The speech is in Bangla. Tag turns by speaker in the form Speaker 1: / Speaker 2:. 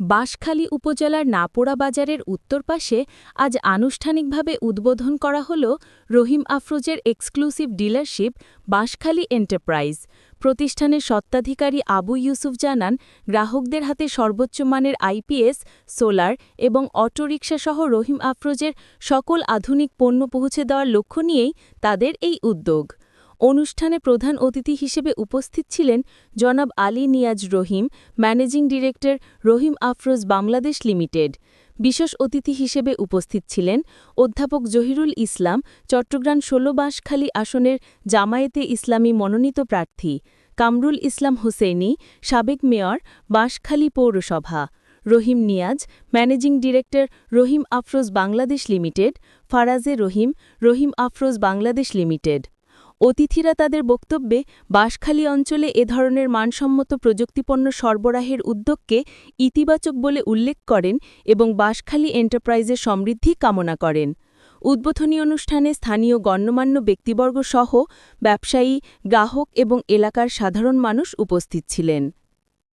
Speaker 1: বাঁশখালী উপজেলার নাপোড়া বাজারের উত্তর পাশে আজ আনুষ্ঠানিকভাবে উদ্বোধন করা হল রহিম আফরোজের এক্সক্লুসিভ ডিলারশিপ বাঁশখালী এন্টারপ্রাইজ। প্রতিষ্ঠানের সত্ত্বাধিকারী আবু ইউসুফ জানান, গ্রাহকদের হাতে সর্বোচ্চ মানের আইপিএস, সোলার এবং অটোরিকশাসহ রহিম আফরোজের সকল আধুনিক পণ্য পৌঁছে দেওয়ার লক্ষ্য নিয়েই তাদের এই উদ্যোগ। অনুষ্ঠানে প্রধান অতিথি হিসেবে উপস্থিত ছিলেন জনাব Ali Niaz Rahim, managing director Rahim Afroz Bangladesh limited. বিশেষ অতিথি হিসেবে উপস্থিত ছিলেন অধ্যাপক জহিরুল ইসলাম, চট্টগ্রাম ষোলো বাঁশখালী আসনের জামায়েতে ইসলামী মনোনীত প্রার্থী, কামরুল ইসলাম হোসেনি সাবেক মেয়র, বাঁশখালী পৌরসভা। Rahim Niaz, managing director Rahim Afroz Bangladesh limited, ফারাজে Rahim Rahim Afroz Bangladesh limited. অতিথিরা তাদের বক্তব্যে বাঁশখালী অঞ্চলে এ ধরনের মানসম্মত প্রযুক্তিপণ্য সরবরাহের উদ্যোগকে ইতিবাচক বলে উল্লেখ করেন এবং বাঁশখালী এন্টারপ্রাইজের সমৃদ্ধি কামনা করেন। উদ্বোধনী অনুষ্ঠানে স্থানীয় গণ্যমান্য ব্যক্তিবর্গ সহ ব্যবসায়ী, গ্রাহক এবং এলাকার সাধারণ মানুষ উপস্থিত ছিলেন।